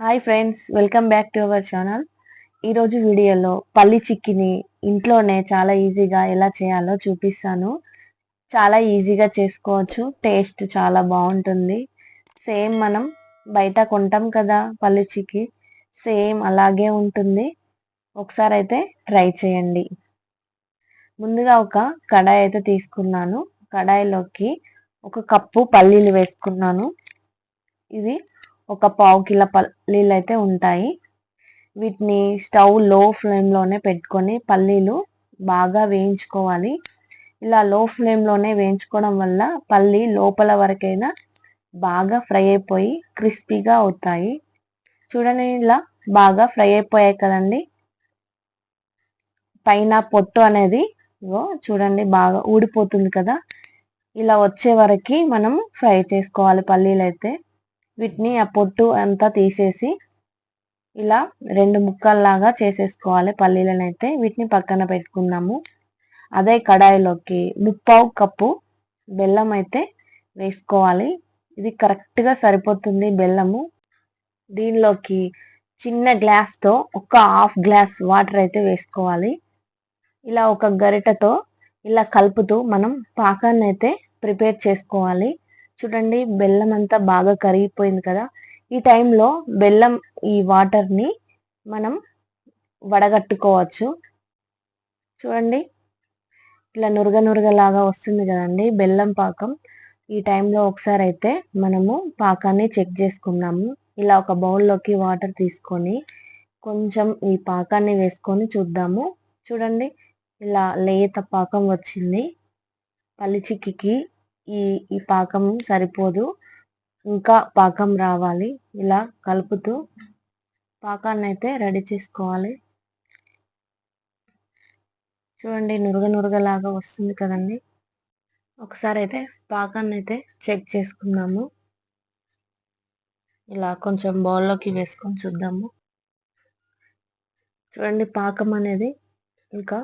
Hi friends welcome back to our channel ఈరోజు వీడియోలో పల్లి చిక్కిని ఇంట్లోనే చాలా ఈజీగా ఎలా చేయాలో చూపిస్తాను. చాలా ఈజీగా చేసుకోవచ్చు టేస్ట్ చాలా బాగుంటుంది. సేమ్ మనం బయట కొంటాం కదా పల్లి చిక్కి సేమ్ అలాగే ఉంటుంది. ఒకసారి అయితే ట్రై చేయండి. ముందుగా ఒక కడాయి అయితే తీసుకున్నాను. కడాయిలోకి ఒక కప్పు పల్లీలు వేసుకున్నాను. ఇది ఒక పావు కిలో పల్లీలు అయితే ఉంటాయి. వీటిని స్టవ్లో ఫ్లేమ్లోనే పెట్టుకొని పల్లీలు బాగా వేయించుకోవాలి. ఇలా లో ఫ్లేమ్లోనే వేయించుకోవడం వల్ల పల్లి లోపల వరకైనా బాగా ఫ్రై అయిపోయి క్రిస్పీగా అవుతాయి. చూడండి ఇలా బాగా ఫ్రై అయిపోయాయి కదండి. పైన పొట్టు అనేది చూడండి బాగా ఊడిపోతుంది కదా. ఇలా వచ్చే వరకు మనం ఫ్రై చేసుకోవాలి పల్లీలు అయితే. వీటిని ఆ పొట్టు అంతా తీసేసి ఇలా రెండు ముక్కల్లాగా చేసేసుకోవాలి పల్లీలను అయితే వీటిని పక్కన పెట్టుకున్నాము అదే కడాయిలోకి ముప్పావు కప్పు బెల్లం అయితే వేసుకోవాలి. ఇది కరెక్ట్గా సరిపోతుంది బెల్లము. దీనిలోకి చిన్న గ్లాస్తో ఒక హాఫ్ గ్లాస్ వాటర్ అయితే వేసుకోవాలి. ఇలా ఒక గరిటతో ఇలా కలుపుతూ మనం పాకాన్ని అయితే ప్రిపేర్ చేసుకోవాలి. చూడండి బెల్లం అంతా బాగా కరిగిపోయింది కదా. ఈ టైంలో బెల్లం ఈ వాటర్ని మనం వడగట్టుకోవచ్చు. చూడండి ఇట్లా నురగ నురగలాగా వస్తుంది కదండి బెల్లం పాకం. ఈ టైంలో ఒకసారి అయితే మనము పాకాన్ని చెక్ చేసుకున్నాము ఇలా ఒక బౌల్లోకి వాటర్ తీసుకొని కొంచెం ఈ పాకాన్ని వేసుకొని చూద్దాము. చూడండి ఇలా లేత పాకం వచ్చింది. పల్లి చిక్కికి ఈ ఈ పాకం సరిపోదు. ఇంకా పాకం రావాలి. ఇలా కలుపుతూ పాకాన్ని అయితే రెడీ చేసుకోవాలి. చూడండి నురగ నురగలాగా వస్తుంది కదండి. ఒకసారి అయితే పాకాన్ని అయితే చెక్ చేసుకుందాము. ఇలా కొంచెం బౌల్లోకి వేసుకొని చూద్దాము. చూడండి పాకం అనేది ఇంకా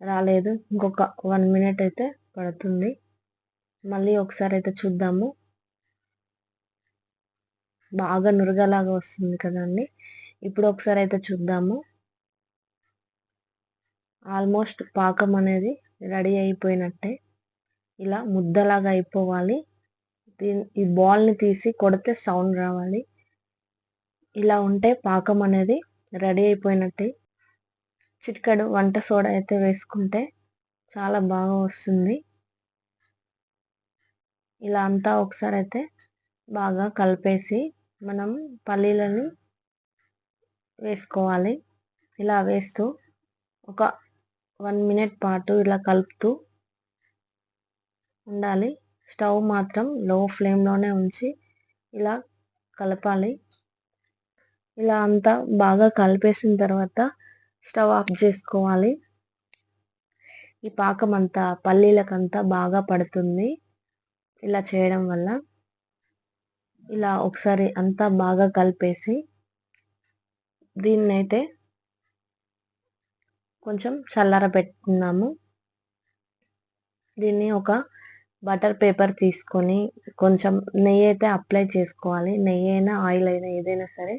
రాలేదు. ఇంకొక వన్ మినిట్ అయితే పడుతుంది. మళ్ళీ ఒకసారి అయితే చూద్దాము. బాగా నురగలాగా వస్తుంది కదండి. ఇప్పుడు ఒకసారి అయితే చూద్దాము. ఆల్మోస్ట్ పాకం అనేది రెడీ అయిపోయినట్టే. ఇలా ముద్దలాగా అయిపోవాలి. ఈ బాల్ని తీసి కొడితే సౌండ్ రావాలి. ఇలా ఉంటే పాకం అనేది రెడీ అయిపోయినట్టే. చిటికడు వంట సోడా అయితే వేసుకుంటే చాలా బాగా వస్తుంది. ఇలా అంతా ఒకసారి అయితే బాగా కలిపేసి మనం పల్లీలను వేసుకోవాలి. ఇలా వేస్తూ ఒక వన్ మినిట్ పాటు ఇలా కలుపుతూ ఉండాలి. స్టవ్ మాత్రం లో ఫ్లేమ్లోనే ఉంచి ఇలా కలపాలి. ఇలా అంతా బాగా కలిపేసిన తర్వాత స్టవ్ ఆఫ్ చేసుకోవాలి. ఈ పాకం అంతా పల్లీలకంతా బాగా పడుతుంది. ఇలా చేయడం వల్ల ఇలా ఒకసారి అంతా బాగా కలిపేసి దీన్నైతే కొంచెం చల్లార పెట్టుకుందాము. దీన్ని ఒక బటర్ పేపర్ తీసుకొని కొంచెం నెయ్యి అయితే అప్లై చేసుకోవాలి. నెయ్యి అయినా ఆయిల్ అయినా ఏదైనా సరే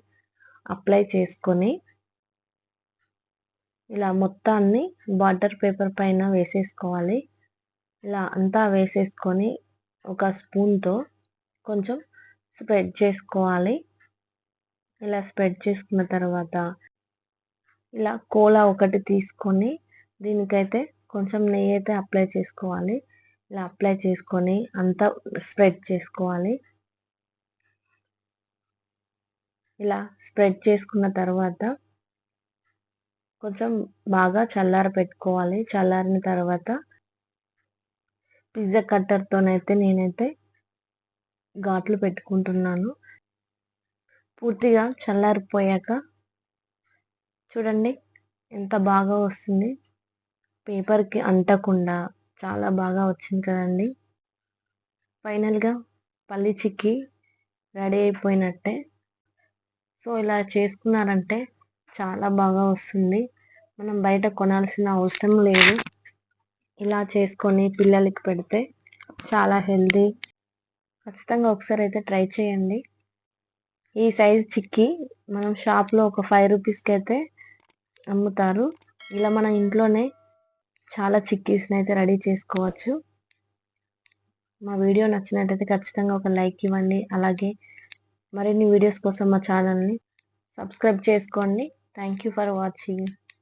అప్లై చేసుకొని ఇలా మొత్తాన్ని బటర్ పేపర్ పైన వేసేసుకోవాలి. ఇలా అంతా వేసేసుకొని ఒక స్పూన్తో కొంచెం స్ప్రెడ్ చేసుకోవాలి. ఇలా స్ప్రెడ్ చేసుకున్న తర్వాత ఇలా కోలా ఒకటి తీసుకొని దీనికైతే కొంచెం నెయ్యి అయితే అప్లై చేసుకోవాలి. ఇలా అప్లై చేసుకొని అంతా స్ప్రెడ్ చేసుకోవాలి. ఇలా స్ప్రెడ్ చేసుకున్న తర్వాత కొంచెం బాగా చల్లార పెట్టుకోవాలి చల్లారిన తర్వాత పిజ్జా కట్టర్తోనైతే నేనైతే ఘాట్లు పెట్టుకుంటున్నాను. పూర్తిగా చల్లారిపోయాక చూడండి ఎంత బాగా వస్తుంది. పేపర్కి అంటకుండా చాలా బాగా వచ్చింది కదండి. ఫైనల్గా పల్లి చిక్కి రెడీ అయిపోయినట్టే. సో ఇలా చేసుకున్నారంటే చాలా బాగా వస్తుంది. మనం బయట కొనాల్సిన అవసరం లేదు. ఇలా చేసుకొని పిల్లలకి పెడితే చాలా హెల్దీ. ఖచ్చితంగా ఒకసారి అయితే ట్రై చేయండి. ఈ సైజ్ చిక్కీ మనం షాప్లో ఒక ఫైవ్ రూపీస్కి అయితే అమ్ముతారు. ఇలా మన ఇంట్లోనే చాలా చిక్కీస్ని అయితే రెడీ చేసుకోవచ్చు. మా వీడియో నచ్చినట్టయితే ఖచ్చితంగా ఒక లైక్ ఇవ్వండి. అలాగే మరిన్ని వీడియోస్ కోసం మా ఛానల్ని సబ్స్క్రైబ్ చేసుకోండి. Thank you for watching.